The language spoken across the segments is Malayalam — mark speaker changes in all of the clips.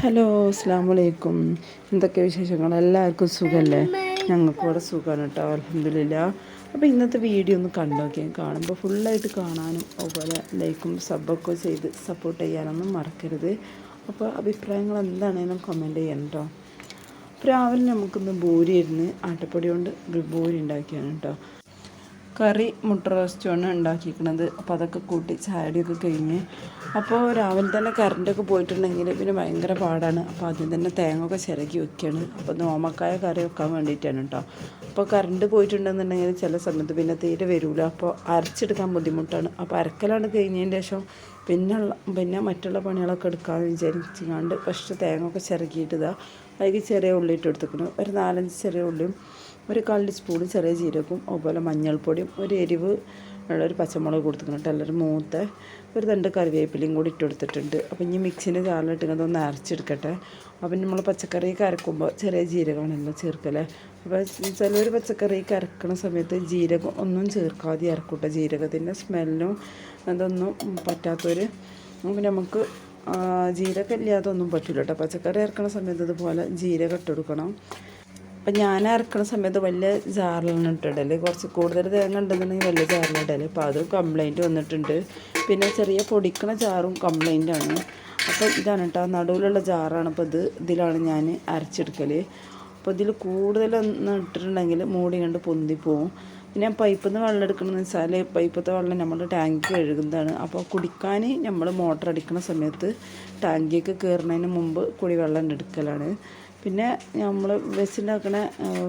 Speaker 1: ഹലോ അസ്സാം വലൈക്കും എന്തൊക്കെ വിശേഷങ്ങൾ? എല്ലാവർക്കും സുഖമല്ലേ ഞങ്ങൾക്ക് ഇവിടെ സുഖമാണ് കേട്ടോ അലഹമില്ല അപ്പോൾ ഇന്നത്തെ വീഡിയോ ഒന്ന് കണ്ടോക്കി. കാണുമ്പോൾ ഫുള്ളായിട്ട് കാണാനും അതുപോലെ ലൈക്കും സബൊക്കെ ചെയ്ത് സപ്പോർട്ട് ചെയ്യാനൊന്നും മറക്കരുത്. അപ്പോൾ അഭിപ്രായങ്ങൾ എന്താണേലും കമന്റ് ചെയ്യണം കേട്ടോ രാവിലെ നമുക്കിന്ന് ബോരി ഇരുന്ന് ആട്ടപ്പൊടി കൊണ്ട് ബോരി ഉണ്ടാക്കിയാണ് കേട്ടോ കറി മുട്ട റോസ്റ്റുമാണ് ഉണ്ടാക്കിയിരിക്കുന്നത്. അപ്പോൾ അതൊക്കെ കൂട്ടി ചായടിയൊക്കെ കഴിഞ്ഞ് അപ്പോൾ രാവിലെ തന്നെ കറണ്ടൊക്കെ പോയിട്ടുണ്ടെങ്കിൽ പിന്നെ ഭയങ്കര പാടാണ്. അപ്പോൾ ആദ്യം തന്നെ തേങ്ങ ഒക്കെ ചിരകി വെക്കുകയാണ്. അപ്പോൾ നോമക്കായ കറി വെക്കാൻ വേണ്ടിയിട്ടാണ് കേട്ടോ. അപ്പോൾ കറണ്ട് പോയിട്ടുണ്ടെന്നുണ്ടെങ്കിൽ ചില സമയത്ത് പിന്നെ തീരെ വരില്ല. അപ്പോൾ അരച്ചെടുക്കാൻ ബുദ്ധിമുട്ടാണ്. അപ്പോൾ അരക്കലാണ് കഴിഞ്ഞതിന് ശേഷം പിന്നെ പിന്നെ മറ്റുള്ള പണികളൊക്കെ എടുക്കാമെന്ന് വിചാരിച്ചുകൊണ്ട് ഫസ്റ്റ് തേങ്ങ ഒക്കെ ചിരകിയിട്ട് ഇതാ അതിലേക്ക് ചെറിയ ഉള്ളി ഇട്ട് എടുത്തിക്കണം ഒരു നാലഞ്ച് ചെറിയ ഉള്ളിയും ഒരു കാൽ സ്പൂൺ ചെറിയ ജീരകവും അതുപോലെ മഞ്ഞൾപ്പൊടിയും ഒരു എരിവ് ഉള്ള ഒരു പച്ചമുളക് കൊടുത്തിട്ടുണ്ട് അല്ലൊരു മൂത്ത ഒരു രണ്ട് കറിവേപ്പിലയും കൂടി ഇട്ട് കൊടുത്തിട്ടുണ്ട്. അപ്പം ഇനി മിക്സിന്റെ ജാറിലിട്ട് ഇങ്ങനെ ഒന്ന് അരച്ചെടുക്കട്ടെ. അപ്പം നമ്മൾ പച്ചക്കറി കരക്കുമ്പോൾ ചെറിയ ജീരകമാണല്ലോ ചേർക്കല്ലേ അപ്പോൾ ഒരു പച്ചക്കറി കരക്കണ സമയത്ത് ജീരകം ഒന്നും ചേർക്കാതെ ഇറക്കൂട്ടെ ജീരകത്തിന്റെ സ്മെല്ലും അതൊന്നും പറ്റാത്തൊരു നമുക്ക് ജീരകം ഇല്ലാതെ ഒന്നും പറ്റില്ല കേട്ടോ. പച്ചക്കറി ഇറക്കണ സമയത്ത് ഇതുപോലെ ജീരകം ഇട്ട് കൊടുക്കണം. അപ്പം ഞാൻ അരക്കണ സമയത്ത് വലിയ ജാറിലാണ് ഇട്ടിടൽ കുറച്ച് കൂടുതൽ തേങ്ങ ഉണ്ടെന്നുണ്ടെങ്കിൽ വലിയ ജാറിലിടൽ അപ്പോൾ അത് കംപ്ലൈന്റ് വന്നിട്ടുണ്ട്. പിന്നെ ചെറിയ പൊടിക്കണ ജാറും കംപ്ലൈന്റാണ് അപ്പോൾ ഇതാണ് കേട്ടോ നടുവിലുള്ള ജാറാണ്. അപ്പോൾ ഇത് ഇതിലാണ് ഞാൻ അരച്ചെടുക്കൽ അപ്പോൾ ഇതിൽ കൂടുതലൊന്നും ഇട്ടിട്ടുണ്ടെങ്കിൽ മൂടി കണ്ട് പൊന്തിപ്പോവും. പിന്നെ പൈപ്പിൽ നിന്ന് വെള്ളം എടുക്കണമെന്ന് വെച്ചാൽ പൈപ്പത്തെ വെള്ളം നമ്മൾ ടാങ്കി കഴുകുന്നതാണ്. അപ്പോൾ കുടിക്കാൻ നമ്മൾ മോട്ടർ അടിക്കുന്ന സമയത്ത് ടാങ്കിക്ക് കയറുന്നതിന് മുമ്പ് കുടിവെള്ളം എടുക്കലാണ്. പിന്നെ നമ്മൾ വെച്ചുണ്ടാക്കണ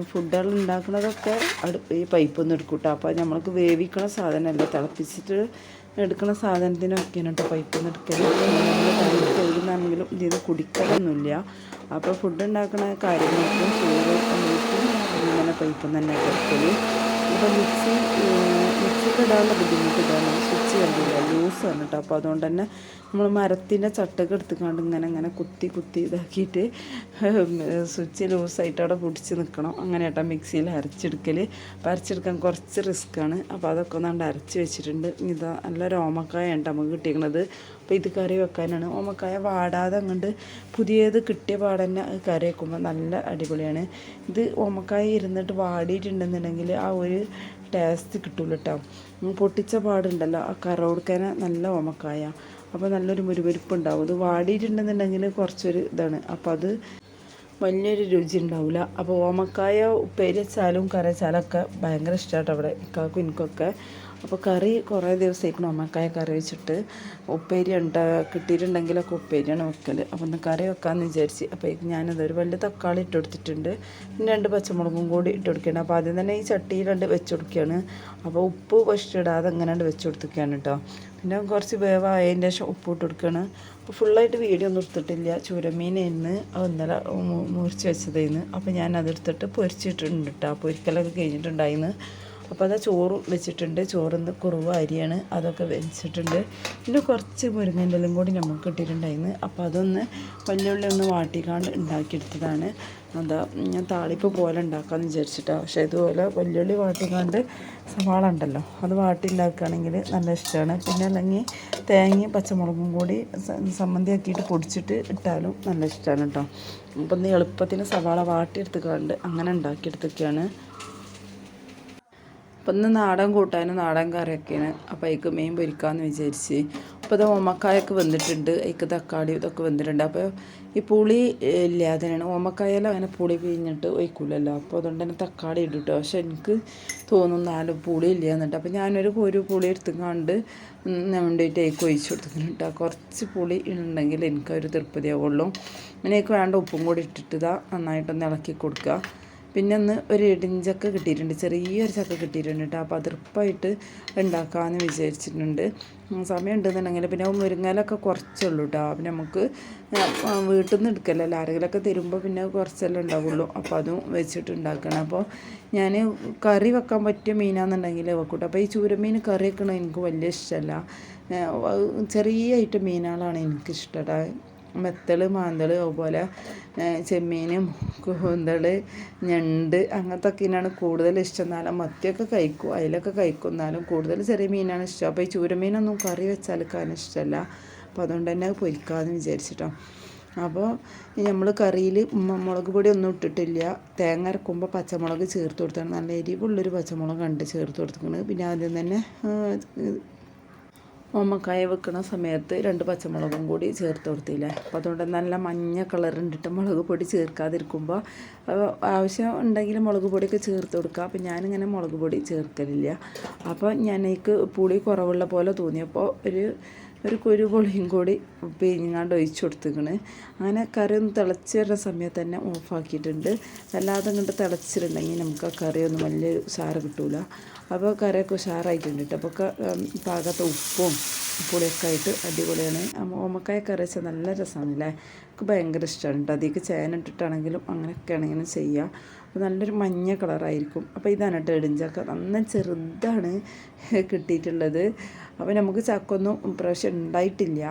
Speaker 1: ഫുഡുകൾ ഉണ്ടാക്കുന്നതൊക്കെ അടു ഈ പൈപ്പിൽ നിന്ന് എടുക്കും കേട്ടോ അപ്പോൾ നമ്മൾക്ക് വേവിക്കണ സാധനമല്ല തിളപ്പിച്ചിട്ട് എടുക്കുന്ന സാധനത്തിനൊക്കെയാണ് കേട്ടോ പൈപ്പിൽ നിന്ന് എടുക്കൽ കഴുകുന്നാണെങ്കിലും ഇതിൽ നിന്ന് കുടിക്കലൊന്നുമില്ല. അപ്പോൾ ഫുഡ് ഉണ്ടാക്കുന്ന കാര്യങ്ങൾക്കും ചോറ് ഇങ്ങനെ പൈപ്പിൽ തന്നെ എടുക്കൽ ഇപ്പോൾ മിക്സി മിക്സിക്ക് ഇടാനുള്ള ബുദ്ധിമുട്ട് ഇതാണ് സ്വിച്ച് കണ്ടില്ല. ലൂസാണ് കേട്ടോ അപ്പോൾ അതുകൊണ്ട് തന്നെ നമ്മൾ മരത്തിന്റെ ചട്ടക്ക് എടുത്തുകൊണ്ട് ഇങ്ങനെ ഇങ്ങനെ കുത്തി കുത്തി ഇതാക്കിയിട്ട് സ്വിച്ച് ലൂസായിട്ട് അവിടെ പിടിച്ച് നിൽക്കണം. അങ്ങനെ കേട്ടോ മിക്സിയിൽ അരച്ചെടുക്കൽ. അപ്പോൾ അരച്ചെടുക്കാൻ കുറച്ച് റിസ്ക്കാണ്. അപ്പോൾ അതൊക്കെ ഒന്നാണ്ട് അരച്ച് വെച്ചിട്ടുണ്ട്. ഇതാ നല്ല രോമക്കായ ഉണ്ട് നമുക്ക് കിട്ടിയിരിക്കുന്നത് അപ്പോൾ ഇത് കറി വെക്കാനാണ്. ഓമക്കായ വാടാതെ അങ്ങോട്ട് പുതിയത് കിട്ടിയ പാടന്നെ കറി വെക്കുമ്പോൾ നല്ല അടിപൊളിയാണ്. ഇത് ഓമക്കായ ഇരുന്നിട്ട് വാടിയിട്ടുണ്ടെന്നുണ്ടെങ്കിൽ ആ ഒരു ടേസ്റ്റ് കിട്ടുള്ളൂ കേട്ടോ പൊട്ടിച്ച പാടുണ്ടല്ലോ ആ കറ കൊടുക്കാൻ നല്ല ഓമക്കായ. അപ്പോൾ നല്ലൊരു മുരുപരിപ്പ് ഉണ്ടാവും അത് വാടിയിട്ടുണ്ടെന്നുണ്ടെങ്കിൽ കുറച്ചൊരു ഇതാണ്. അപ്പോൾ അത് വലിയൊരു രുചി ഉണ്ടാവില്ല അപ്പോൾ ഓമക്കായ ഉപ്പേരി വെച്ചാലും കറി ഭയങ്കര ഇഷ്ടമാട്ടോ അവിടെ ഇക്കാക്കും എനിക്കൊക്കെ അപ്പോൾ കറി കുറേ ദിവസമായിരിക്കണം ഓമക്കായ കറി വെച്ചിട്ട്. ഉപ്പേരി ഉണ്ടാ കിട്ടിയിട്ടുണ്ടെങ്കിലൊക്കെ ഉപ്പേരിയാണ് വെക്കൽ അപ്പോൾ ഒന്ന് കറി വെക്കാമെന്ന് വിചാരിച്ച് അപ്പോൾ ഞാനത് ഒരു വലിയ തക്കാളി ഇട്ട് കൊടുത്തിട്ടുണ്ട്. പിന്നെ രണ്ട് പച്ചമുളകും കൂടി ഇട്ട് കൊടുക്കുകയാണ്. അപ്പോൾ ആദ്യം തന്നെ ഈ ചട്ടിയിൽ രണ്ട് വെച്ച് കൊടുക്കുകയാണ്. അപ്പോൾ ഉപ്പ് ഫസ്റ്റ് ഇടാതെ അങ്ങനെ വെച്ച് കൊടുത്തിരിക്കുകയാണ് കേട്ടോ. പിന്നെ കുറച്ച് വേവായതിന്റെ ശേഷം ഉപ്പിട്ട് കൊടുക്കുകയാണ് അപ്പോൾ ഫുള്ളായിട്ട് വീഡിയോ ഒന്നും എടുത്തിട്ടില്ല. ചൂരമീനായിരുന്നു ഇന്നലെ മുറിച്ച് വെച്ചതായിരുന്നു അപ്പോൾ ഞാൻ അതെടുത്തിട്ട് പൊരിച്ചിട്ടുണ്ട് കേട്ടോ പൊരിക്കലൊക്കെ കഴിഞ്ഞിട്ടുണ്ടായിരുന്നു അപ്പോൾ അത് ചോറും വെച്ചിട്ടുണ്ട്. ചോറിന്ന് കുറവ് അരിയാണ് അതൊക്കെ വെച്ചിട്ടുണ്ട്. പിന്നെ കുറച്ച് മുരിങ്ങന്റെ എല്ലാം കൂടി നമുക്ക് കിട്ടിയിട്ടുണ്ടായിരുന്നു. അപ്പോൾ അതൊന്ന് വല്യുള്ളി ഒന്ന് വാട്ടിക്കാണ്ട് ഉണ്ടാക്കിയെടുത്തതാണ്. എന്താ ഞാൻ താളിപ്പ് പോലെ ഉണ്ടാക്കാമെന്ന് വിചാരിച്ചിട്ടാണ് പക്ഷേ ഇതുപോലെ വല്യുള്ളി വാട്ടിക്കാണ്ട് സവാള ഉണ്ടല്ലോ അത് വാട്ടി ഉണ്ടാക്കുകയാണെങ്കിൽ നല്ല ഇഷ്ടമാണ്. പിന്നെ അല്ലെങ്കിൽ തേങ്ങയും പച്ചമുളകും കൂടി സമ്മന്തി ആക്കിയിട്ട് പൊടിച്ചിട്ട് ഇട്ടാലും നല്ല ഇഷ്ടമാണ് കേട്ടോ. അപ്പം നീ എളുപ്പത്തിന് സവാള വാട്ടിയെടുത്തുകൊണ്ട് അങ്ങനെ ഉണ്ടാക്കിയെടുത്തൊക്കെയാണ്. അപ്പം ഇന്ന് നാടൻ കൂട്ടാനും നാടൻ കറിയൊക്കെയാണ്. അപ്പോൾ അതിക്ക് മീൻ പൊരിക്കാമെന്ന് വിചാരിച്ച്. അപ്പോൾ ഇത് ഓമക്കായൊക്കെ വന്നിട്ടുണ്ട് അതിക്ക് തക്കാളി ഇതൊക്കെ വന്നിട്ടുണ്ട് അപ്പോൾ ഈ പുളി ഇല്ലാതെയാണ്. ഓമക്കായാലും അങ്ങനെ പുളി പിഴിഞ്ഞിട്ട് ഒഴിക്കില്ലല്ലോ അപ്പോൾ അതുകൊണ്ട് തന്നെ തക്കാളി ഇടും പക്ഷെ എനിക്ക് തോന്നും നാല് പുളി ഇല്ല എന്നിട്ട് അപ്പോൾ ഞാനൊരു ഒരു പുളി എടുത്തുകൊണ്ട് വേണ്ടിയിട്ട് അതിക്ക് ഒഴിച്ച് കൊടുത്തിട്ടുണ്ട്. കുറച്ച് പുളി ഉണ്ടെങ്കിൽ എനിക്കൊരു തൃപ്തിയാവുള്ളൂ. എനിക്ക് വേണ്ട ഉപ്പും കൂടി ഇട്ടിട്ട് ഇതാ നന്നായിട്ടൊന്ന് ഇളക്കി കൊടുക്കുക പിന്നെ ഒന്ന് ഒരു ഇടിഞ്ചക്ക കിട്ടിയിട്ടുണ്ട് ചെറിയൊരു ചക്ക കിട്ടിയിട്ടുണ്ട് കേട്ടോ അപ്പോൾ അതിർപ്പായിട്ട് ഉണ്ടാക്കാമെന്ന് വിചാരിച്ചിട്ടുണ്ട്. സമയം ഉണ്ടെന്നുണ്ടെങ്കിൽ പിന്നെ മുരിങ്ങയിലൊക്കെ കുറച്ചുള്ളൂ കേട്ടോ പിന്നെ നമുക്ക് വീട്ടിൽ നിന്ന് എടുക്കലല്ലോ. ആരെങ്കിലുമൊക്കെ തരുമ്പോൾ പിന്നെ കുറച്ചെല്ലാം ഉണ്ടാവുള്ളൂ. അപ്പോൾ അതും വെച്ചിട്ട് ഉണ്ടാക്കണം. അപ്പോൾ ഞാൻ കറി വെക്കാൻ പറ്റിയ മീനാണെന്നുണ്ടെങ്കിൽ വെക്കൂട്ടോ. അപ്പോൾ ഈ ചൂരമീൻ കറി വെക്കണത് എനിക്ക് വലിയ ഇഷ്ടമല്ല. ചെറിയ ഐറ്റം മീനുകളാണ് എനിക്കിഷ്ടം മെത്തൾ മാന്തൾ അതുപോലെ ചെമ്മീനും കൂന്തൾ ഞണ്ട് അങ്ങനത്തെ അങ്ങനത്തൊക്കെയാണ് കൂടുതൽ ഇഷ്ടം. എന്നാലും മത്തിയൊക്കെ കഴിക്കും അതിലൊക്കെ കഴിക്കും. എന്നാലും കൂടുതൽ ചെറിയ മീനാണ് ഇഷ്ടം. അപ്പോൾ ഈ ചൂരമീനൊന്നും കറി വെച്ചാൽ കാരണം ഇഷ്ടമല്ല. അപ്പോൾ അതുകൊണ്ട് തന്നെ പൊരിക്കാമെന്ന് വിചാരിച്ചിട്ടോ. അപ്പോൾ നമ്മൾ കറിയിൽ മുളക് പൊടി ഒന്നും ഇട്ടിട്ടില്ല. തേങ്ങ അരക്കുമ്പോൾ പച്ചമുളക് ചേർത്ത് കൊടുത്താണ്. നല്ല എരിവുള്ളൊരു പച്ചമുളക് കണ്ട് ചേർത്ത് കൊടുത്തിരിക്കുന്നത്. പിന്നെ ആദ്യം തന്നെ ഓമക്കായ വെക്കുന്ന സമയത്ത് രണ്ട് പച്ചമുളകും കൂടി ചേർത്ത് കൊടുത്തില്ലേ. അപ്പോൾ അതുകൊണ്ട് നല്ല മഞ്ഞ കളർ ഉണ്ടിട്ട് മുളക് പൊടി ചേർക്കാതിരിക്കുമ്പോൾ ആവശ്യം ഉണ്ടെങ്കിൽ മുളക് പൊടിയൊക്കെ ചേർത്ത് കൊടുക്കുക അപ്പോൾ ഞാനിങ്ങനെ മുളക് പൊടി ചേർക്കലില്ല. അപ്പോൾ ഞാൻ പുളി കുറവുള്ള പോലെ തോന്നിയപ്പോൾ ഒരു ഒരു കുരുപൊളിയും കൂടി പിഴിഞ്ഞാണ്ട് ഒഴിച്ച് കൊടുത്തിക്കണ് അങ്ങനെ കറി ഒന്ന് തിളച്ച് വരുന്ന സമയത്ത് തന്നെ ഓഫാക്കിയിട്ടുണ്ട്. അല്ലാതെ കണ്ട് തിളച്ചിട്ടുണ്ടെങ്കിൽ നമുക്ക് ആ കറിയൊന്നും വലിയ ഉഷാറ് കിട്ടൂല. അപ്പോൾ കറിയൊക്കെ ഉഷാറായിട്ടുണ്ട് കേട്ടോ. അപ്പോൾ പാകത്തെ ഉപ്പും പുളിയൊക്കെ ആയിട്ട് അടിപൊളിയാണ്. ഓമക്കായ കറി വെച്ചാൽ നല്ല രസമാണല്ലേ എനിക്ക് ഭയങ്കര ഇഷ്ടമാണ് കേട്ടോ അതിലേക്ക് ചേന ഇട്ടിട്ടാണെങ്കിലും അങ്ങനെയൊക്കെ ആണെങ്കിലും ചെയ്യാം. അപ്പോൾ നല്ലൊരു മഞ്ഞ കളറായിരിക്കും. അപ്പോൾ ഇതാണ് കേട്ടോ ഇടിഞ്ചക്ക നന്ന ചെറുതാണ് കിട്ടിയിട്ടുള്ളത്. അപ്പോൾ നമുക്ക് ചക്കൊന്നും പ്രാവശ്യം ഉണ്ടായിട്ടില്ല.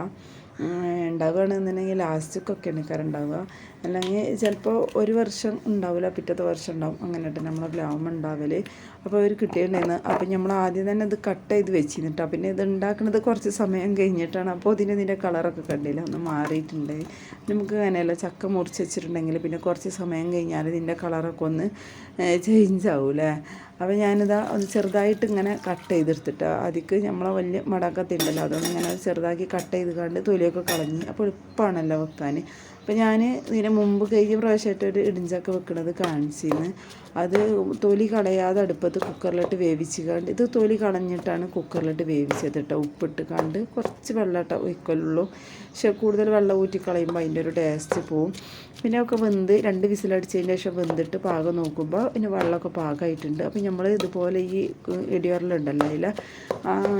Speaker 1: ഉണ്ടാവുകയാണെന്നുണ്ടെങ്കിൽ ലാസ്റ്റിക്കൊക്കെയാണ് കറി ഉണ്ടാവുക. അല്ലെങ്കിൽ ചിലപ്പോൾ ഒരു വർഷം ഉണ്ടാവില്ല പിറ്റത്തെ വർഷം ഉണ്ടാവും. അങ്ങനെ കേട്ടോ നമ്മളെ പ്ലാവും ഉണ്ടാവൽ അപ്പോൾ അവർ കിട്ടിയിട്ടുണ്ടായിരുന്നു. അപ്പോൾ നമ്മൾ ആദ്യം തന്നെ ഇത് കട്ട് ചെയ്ത് വെച്ചിരുന്നിട്ടോ. പിന്നെ ഇത് ഉണ്ടാക്കുന്നത് കുറച്ച് സമയം കഴിഞ്ഞിട്ടാണ്. അപ്പോൾ ഇതിന് ഇതിന്റെ കളറൊക്കെ കണ്ടില്ല? ഒന്ന് മാറിയിട്ടുണ്ട്. നമുക്ക് അങ്ങനെയല്ല ചക്ക മുറിച്ച് വെച്ചിട്ടുണ്ടെങ്കിൽ പിന്നെ കുറച്ച് സമയം കഴിഞ്ഞാൽ ഇതിന്റെ കളറൊക്കെ ഒന്ന് ചേഞ്ച് ആവൂലേ അപ്പോൾ ഞാനിതാ ഒന്ന് ചെറുതായിട്ട് ഇങ്ങനെ കട്ട് ചെയ്തെടുത്തിട്ട് അതിക്ക് നമ്മളെ വലിയ മടക്കത്തിണ്ടല്ലോ അതുകൊണ്ട് ഇങ്ങനെ ചെറുതാക്കി കട്ട് ചെയ്ത് കണ്ട് തൊലിയൊക്കെ കളഞ്ഞ് അപ്പോൾ എളുപ്പമാണല്ലോ വെക്കാൻ. അപ്പോൾ ഞാൻ ഇതിന് മുമ്പ് കഴിഞ്ഞ പ്രാവശ്യമായിട്ട് ഒരു ഇടിഞ്ചൊക്കെ വെക്കുന്നത് കാണിച്ചിരുന്നു. അത് തൊലി കളയാതെ അടുപ്പത്ത് കുക്കറിലിട്ട് വേവിച്ച് കണ്ട് ഇത് തൊലി കളഞ്ഞിട്ടാണ് കുക്കറിലിട്ട് വേവിച്ചത് കേട്ടോ. ഉപ്പിട്ട് കണ്ട് കുറച്ച് വെള്ളം ഇട്ട ഒഴിക്കലുള്ളൂ. പക്ഷെ കൂടുതൽ വെള്ളം ഊറ്റി കളയുമ്പോൾ അതിന്റെ ഒരു ടേസ്റ്റ് പോവും. പിന്നെ ഒക്കെ വെന്ത് രണ്ട് വിസിലടിച്ചതിന് ശേഷം വെന്തിട്ട് പാകം നോക്കുമ്പോൾ പിന്നെ വെള്ളമൊക്കെ പാകമായിട്ടുണ്ട്. അപ്പോൾ നമ്മൾ ഇതുപോലെ ഈ ഇടിയോറിലുണ്ടല്ലോ അതിൽ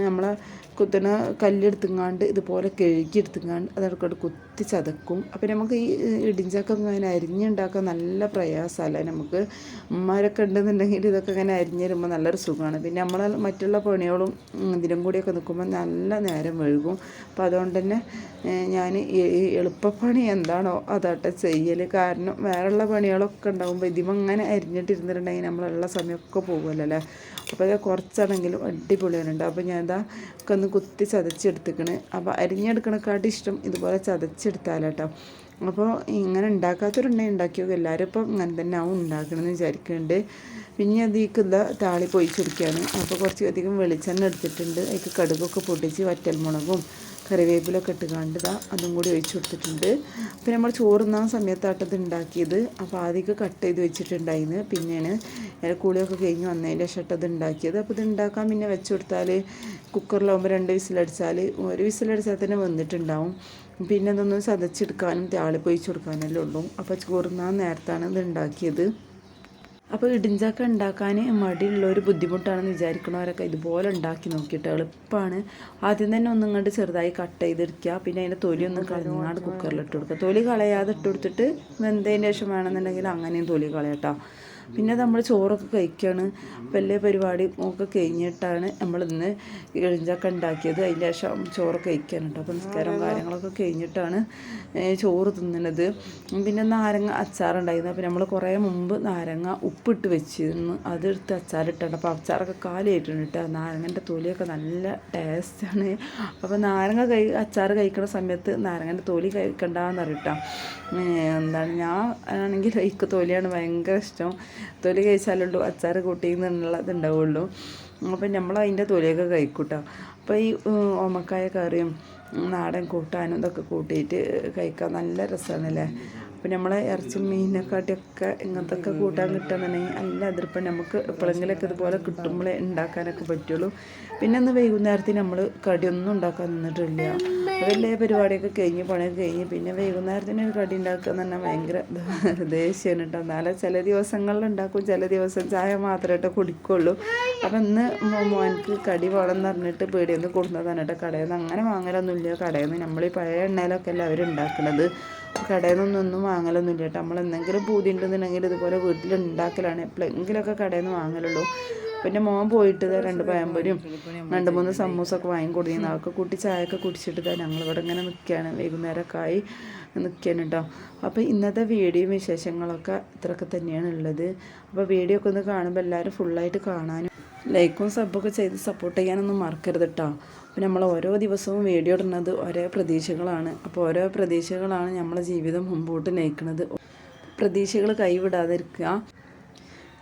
Speaker 1: നമ്മളെ കുത്തണ കല്ലെടുത്തുങ്ങാണ്ട് ഇതുപോലെ കഴുകിയെടുത്തുങ്ങാണ്ട് അതെടുക്കോട്ട് കുത്തി ചതക്കും. അപ്പം നമുക്ക് ഈ ഇടിഞ്ചക്ക ഇങ്ങനെ അരിഞ്ഞുണ്ടാക്കാൻ നല്ല പ്രയാസമല്ല നമുക്ക്? ഉമ്മാരൊക്കെ ഉണ്ടെന്നുണ്ടെങ്കിൽ ഇതൊക്കെ ഇങ്ങനെ അരിഞ്ഞു തരുമ്പോൾ നല്ലൊരു സുഖമാണ്. പിന്നെ നമ്മൾ മറ്റുള്ള പണികളും ഇതിനും കൂടിയൊക്കെ നിൽക്കുമ്പോൾ നല്ല നേരം വഴുകും അപ്പോൾ അതുകൊണ്ട് തന്നെ ഞാൻ എളുപ്പപ്പണി എന്താണോ അതാട്ടെ ചെയ്യൽ കാരണം വേറെയുള്ള പണികളൊക്കെ ഉണ്ടാകുമ്പോൾ ഇതിമങ്ങനെ അരിഞ്ഞിട്ടിരുന്നിട്ടുണ്ടെങ്കിൽ നമ്മളുള്ള സമയമൊക്കെ പോകുമല്ലോ അല്ലേ അപ്പോൾ അത് കുറച്ചാണെങ്കിലും അടിപൊളിയാണ് അപ്പോൾ ഞാൻ എന്താ ഒക്കെ ഒന്ന് കുത്തി ചതച്ചെടുത്തിക്കണ്. അപ്പോൾ അരിഞ്ഞെടുക്കണക്കാട്ടി ഇഷ്ടം ഇതുപോലെ ചതച്ചെടുത്താലാട്ടോ. അപ്പോൾ ഇങ്ങനെ ഉണ്ടാക്കാത്തവരുണ്ടെങ്കിൽ ഉണ്ടാക്കിയൊക്കെ എല്ലാവരും ഇപ്പം ഇങ്ങനെ തന്നെ ആവും ഉണ്ടാക്കണമെന്ന് വിചാരിക്കുന്നുണ്ട് പിന്നെ അതിലേക്ക് എന്താ താളി പൊയിച്ചെടുക്കുകയാണ് അപ്പോൾ കുറച്ച് അധികം വെളിച്ചെണ്ണ എടുത്തിട്ടുണ്ട്. അതിൽ കടുകൊക്കെ പൊട്ടിച്ച് വറ്റൽമുളകും കറിവേപ്പിലൊക്കെ ഇട്ട് കണ്ടതാ അതും കൂടി ഒഴിച്ചു കൊടുത്തിട്ടുണ്ട്. പിന്നെ നമ്മൾ ചോറുന്നാൻ സമയത്താട്ടത് ഉണ്ടാക്കിയത്. അപ്പോൾ ആദ്യമൊക്കെ കട്ട് ചെയ്ത് വെച്ചിട്ടുണ്ടായിരുന്നു പിന്നെയാണ് കുളിയൊക്കെ കഴിഞ്ഞ് വന്നതിന്റെ ശേഷം അത് ഉണ്ടാക്കിയത്. അപ്പോൾ ഇത് ഉണ്ടാക്കാൻ പിന്നെ വെച്ച് കൊടുത്താൽ കുക്കറിലാകുമ്പോൾ രണ്ട് വിസിലടിച്ചാൽ ഒരു വിസിലടിച്ചാൽ തന്നെ വന്നിട്ടുണ്ടാവും. പിന്നെ അതൊന്ന് ചതച്ചെടുക്കാനും താളിപ്പൊഴിച്ച് കൊടുക്കാനല്ലേ ഉള്ളൂ. അപ്പോൾ ചോറുന്നാൻ നേരത്താണ് ഇത് ഉണ്ടാക്കിയത്. അപ്പോൾ ഇടിഞ്ചക്ക ഉണ്ടാക്കാൻ മടിയുള്ള ഒരു ബുദ്ധിമുട്ടാണെന്ന് വിചാരിക്കണവരൊക്കെ ഇതുപോലെ ഉണ്ടാക്കി നോക്കിയിട്ട് എളുപ്പമാണ്. ആദ്യം തന്നെ ഒന്നും കണ്ട് ചെറുതായി കട്ട് ചെയ്തെടുക്കുക. പിന്നെ അതിന്റെ തൊലി ഒന്നും കളഞ്ഞാണ്ട് കുക്കറിൽ ഇട്ട് കൊടുക്കുക. തൊലി കളയാതെ ഇട്ട് കൊടുത്തിട്ട് വെന്തതിന് ശേഷം വേണമെന്നുണ്ടെങ്കിൽ അങ്ങനെയും തൊലി കളയട്ടോ പിന്നെ നമ്മൾ ചോറൊക്കെ കഴിക്കുകയാണ് വലിയ പരിപാടി ഒക്കെ കഴിഞ്ഞിട്ടാണ് നമ്മൾ ഇന്ന് ഇഴിഞ്ചൊക്കെ ഉണ്ടാക്കിയത്. അതിന്റെ ശേഷം ചോറ് കഴിക്കാനുണ്ട്. അപ്പോൾ നിസ്കാരം കാര്യങ്ങളൊക്കെ കഴിഞ്ഞിട്ടാണ് ചോറ് തിന്നണത്. പിന്നെ നാരങ്ങ അച്ചാറുണ്ടായിരുന്നു. അപ്പോൾ നമ്മൾ കുറേ മുമ്പ് നാരങ്ങ ഉപ്പിട്ട് വെച്ചിരുന്നു. അതെടുത്ത് അച്ചാറിട്ടുണ്ട് അപ്പോൾ അച്ചാറൊക്കെ കാലിയായിട്ടുണ്ട് കേട്ടോ നാരങ്ങന്റെ തൊലിയൊക്കെ നല്ല ടേസ്റ്റാണ് അപ്പോൾ നാരങ്ങ കഴി അച്ചാർ കഴിക്കുന്ന സമയത്ത് നാരങ്ങന്റെ തൊലി കഴിക്കണ്ടെന്ന് അറിയട്ടോ എന്താണ്? ഞാൻ ആണെങ്കിൽ എനിക്ക് തൊലിയാണ് ഭയങ്കര ഇഷ്ടം. തൊലി കഴിച്ചാലുള്ളൂ. അച്ചാർ കൂട്ടി എന്നുള്ളത് ഉണ്ടാവുള്ളൂ അപ്പം നമ്മൾ അതിന്റെ തൊലിയൊക്കെ കഴിക്കൂട്ടോ. അപ്പോൾ ഈ ഓമക്കായ കറിയും നാടൻ കൂട്ടാനും ഇതൊക്കെ കൂട്ടിയിട്ട് കഴിക്കാൻ നല്ല രസമാണല്ലേ അപ്പം നമ്മൾ ഇറച്ചി മീനിനെക്കാട്ടിയൊക്കെ ഇങ്ങനത്തെ ഒക്കെ കൂട്ടാൻ കിട്ടുകയെന്നുണ്ടെങ്കിൽ നല്ല അതിർപ്പം നമുക്ക് എപ്പോഴെങ്കിലൊക്കെ ഇതുപോലെ കിട്ടുമ്പോഴേ ഉണ്ടാക്കാനൊക്കെ പറ്റുള്ളൂ. പിന്നെ ഒന്ന് വൈകുന്നേരത്തിന് നമ്മൾ കടിയൊന്നും ഉണ്ടാക്കാൻ നിന്നിട്ടില്ല. വലിയ പരിപാടിയൊക്കെ കഴിഞ്ഞ് പണിയൊക്കെ കഴിഞ്ഞ് പിന്നെ വൈകുന്നേരത്തിന് ഒരു കടി ഉണ്ടാക്കുക എന്ന് പറഞ്ഞാൽ ഭയങ്കര ദേഷ്യമാണ് കേട്ടോ. എന്നാലും ചില ദിവസങ്ങളിൽ ഉണ്ടാക്കും ചില ദിവസം ചായ മാത്രമായിട്ട് കുടിക്കുള്ളൂ. അപ്പം ഇന്ന് മോനക്ക് കടി വേണമെന്ന് പറഞ്ഞിട്ട് പേടിയൊന്ന് കൊടുക്കുന്നതാണ് കേട്ടോ. കടയിൽ നിന്ന് അങ്ങനെ വാങ്ങലൊന്നുമില്ല. കടയിൽ നിന്ന് നമ്മൾ ഈ പഴയ എണ്ണയിലൊക്കെ അല്ല അവരുണ്ടാക്കുന്നത് കടയിൽ നിന്നൊന്നും വാങ്ങലൊന്നുമില്ല കേട്ടോ. നമ്മൾ എന്തെങ്കിലും പൂതി ഉണ്ടെന്നുണ്ടെങ്കിൽ ഇതുപോലെ വീട്ടിൽ ഉണ്ടാക്കലാണ് എപ്പോഴെങ്കിലുമൊക്കെ കടയിൽ നിന്ന് വാങ്ങലുള്ളൂ. പിന്നെ മോൻ പോയിട്ട് രണ്ട് പഴംപൊരിയും രണ്ട് മൂന്ന് സമൂസൊക്കെ വാങ്ങി കൊടുക്കുന്നു അതൊക്കെ കൂട്ടി ചായയൊക്കെ കുടിച്ചിട്ട് ഞങ്ങളിവിടെ ഇങ്ങനെ നിൽക്കുകയാണ്. വൈകുന്നേരമൊക്കെ ആയി നിൽക്കുകയാണ് കേട്ടോ. അപ്പോൾ ഇന്നത്തെ വീഡിയോയും വിശേഷങ്ങളൊക്കെ ഇത്രയൊക്കെ തന്നെയാണ് ഉള്ളത്. അപ്പോൾ വീഡിയോ ഒക്കെ ഒന്ന് കാണുമ്പോൾ എല്ലാവരും ഫുള്ളായിട്ട് കാണാനും ലൈക്കും സബ്ബൊക്കെ ചെയ്ത് സപ്പോർട്ട് ചെയ്യാനൊന്നും മറക്കരുത് കേട്ടോ. അപ്പോൾ നമ്മൾ ഓരോ ദിവസവും വീഡിയോ ഇടുന്നത് ഓരോ പ്രതീക്ഷകളാണ്. അപ്പോൾ ഓരോ പ്രതീക്ഷകളാണ് നമ്മളെ ജീവിതം മുമ്പോട്ട് നയിക്കുന്നത്. പ്രതീക്ഷകൾ കൈവിടാതിരിക്കുക.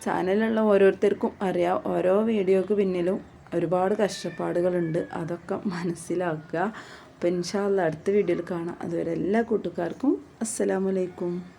Speaker 1: ചാനലിലുള്ള ഓരോരുത്തർക്കും അറിയാം. ഓരോ വീഡിയോക്ക് പിന്നിലും ഒരുപാട് കഷ്ടപ്പാടുകളുണ്ട്. അതൊക്കെ മനസ്സിലാക്കുക. അപ്പോൾ ഇൻഷാല്ല അടുത്ത വീഡിയോയിൽ കാണാം. അതുവരെ എല്ലാ കൂട്ടുകാർക്കും അസ്സലാമലൈക്കും